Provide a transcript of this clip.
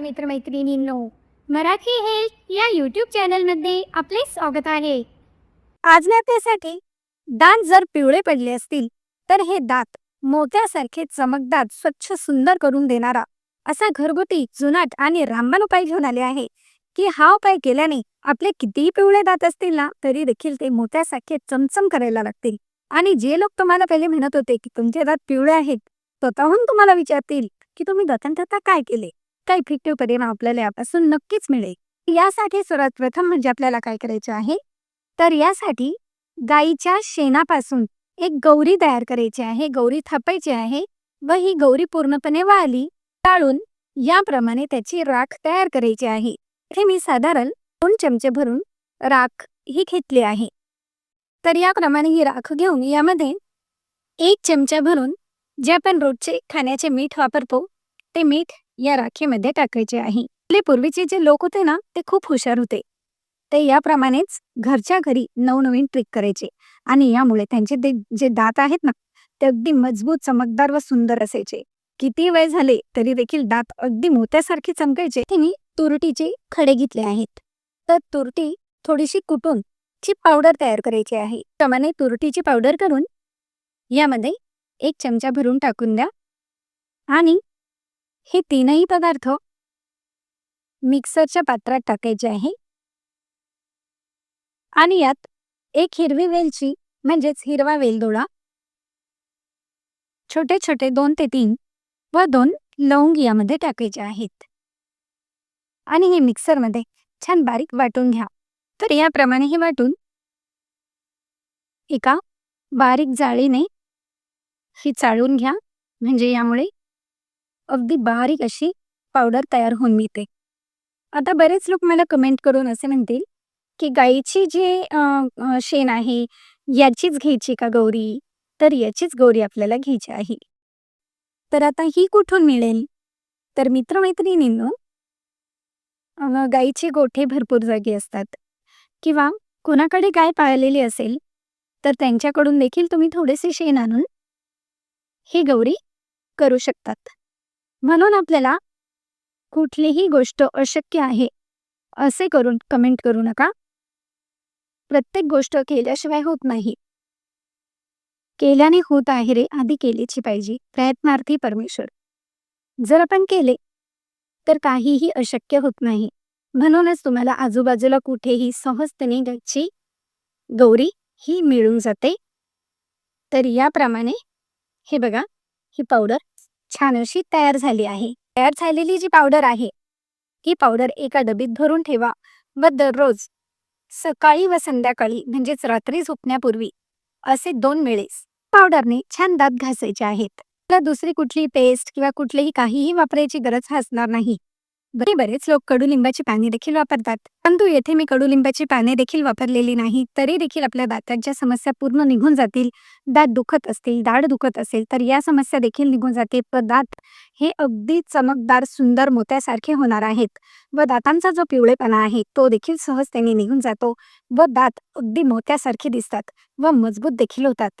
मित्रमैत्रिणींनो. Marathi health या YouTube चॅनलमध्ये आपले स्वागत आहे. आजण्यासाठी दात जर पिवळे पडले असतील तर हे दात मोत्यासारखे चमकदार स्वच्छ सुंदर करून देणारा असा घरगुती जुनाट आणि रामबाण उपाय घेऊन आले आहे. की हा उपाय केल्याने आपले कितीही पिवळे दात असतील ना तरी देखील ते मोत्यासारखे चमचम करायला लागतील. आणि जे लोक तुम्हाला पहिले म्हणत होते की तुमचे दात पिवळे आहेत स्वतःहून तुम्हाला विचारतील की तुम्ही दतांतरता काय केले? इतका इफेक्टिव्ह परिणाम आपल्याला यापासून नक्कीच मिळेल. यासाठी सर्वात प्रथम म्हणजे आपल्याला काय करायचे आहे? तर यासाठी गाईच्या शेणापासून एक गौरी तयार करायची आहे गौरी थापायची आहे व ही गौरी पूर्णपणे वाळली टाळून याप्रमाणे त्याची राख तयार करायची आहे. इथे मी साधारण दोन चमचे भरून राख ही घेतली आहे. तर याप्रमाणे ही राख घेऊन यामध्ये एक चमचा भरून जे आपण रोजचे खाण्याचे मीठ वापरतो ते मीठ या राखीमध्ये टाकायचे आहे. आपले पूर्वीचे जे लोक होते ना ते खूप हुशार होते. ते याप्रमाणेच घरच्या घरी नवनवीन ट्रिक करायचे. आणि यामुळे त्यांचे ते जे दात आहेत ना ते अगदी मजबूत चमकदार व सुंदर असायचे. किती वय झाले तरी देखील दात अगदी मोत्यासारखे चमकायचे. ते मी तुरटीचे खडे घेतले आहेत. तर तुरटी थोडीशी कुटून ची पावडर तयार करायची आहे. प्रमाणे तुरटीची पावडर करून यामध्ये एक चमचा भरून टाकून द्या. आणि हे तीनही पदार्थ मिक्सरच्या पात्रात टाकायचे आहे. आणि यात एक हिरवी वेलची म्हणजेच हिरवा वेलदोडा छोटे छोटे दोन ते तीन व दोन लवंग यामध्ये टाकायचे आहेत. आणि हे मिक्सरमध्ये छान बारीक वाटून घ्या. तर याप्रमाणे हे वाटून एका बारीक जाळीने ही चाळून घ्या. म्हणजे यामुळे अगदी बारीक अशी पावडर तयार होऊन मिळते. आता बरेच लोक मला कमेंट करून असे म्हणतील की गाईची जे शेण आहे याचीच घ्यायची का गौरी? तर याचीच गौरी आपल्याला घ्यायची आहे. तर आता ही कुठून मिळेल? तर मित्रमैत्रिणींनो गाईचे गोठे भरपूर जागी असतात. किंवा कोणाकडे गाय पाळलेली असेल तर त्यांच्याकडून देखील तुम्ही थोडेसे शेण आणून ही गौरी करू शकतात. म्हणून आपल्याला कुठलीही गोष्ट अशक्य आहे असे करून कमेंट करू नका. प्रत्येक गोष्ट केल्याशिवाय होत नाही. केल्याने होत आहे रे आधी केलीची पाहिजे प्रयत्नार्थी परमेश्वर. जर आपण केले तर काहीही अशक्य होत नाही. म्हणूनच तुम्हाला आजूबाजूला कुठेही सहजतेने त्याची गौरी ही मिळून जाते. तर याप्रमाणे हे बघा ही पावडर छान अशी तयार झाली आहे. तयार झालेली जी पावडर आहे ही पावडर एका डबीत भरून ठेवा व दररोज सकाळी व संध्याकाळी म्हणजेच रात्री झोपण्यापूर्वी असे दोन वेळेस पावडरने छान दात घासायचे आहेत. तर दुसरी कुठली पेस्ट किंवा कुठलेही काहीही वापरायची गरज भासणार नाही. बरे बरेच लोक कडुलिंबाची पाने देखील वापरतात. परंतु येथे मी कडुलिंबाची पाने देखील वापरलेली नाही तरी देखील आपल्या दातांच्या समस्या पूर्ण निघून जातील दात दुखत असतील दाढ दुखत असेल तर या समस्या देखील निघून जातील. व दात हे अगदी चमकदार सुंदर मोत्यासारखे होणार आहेत. व दातांचा जो पिवळेपणा आहे तो देखील सहजतेने निघून जातो. व दात अगदी मोत्यासारखे दिसतात व मजबूत देखील होतात.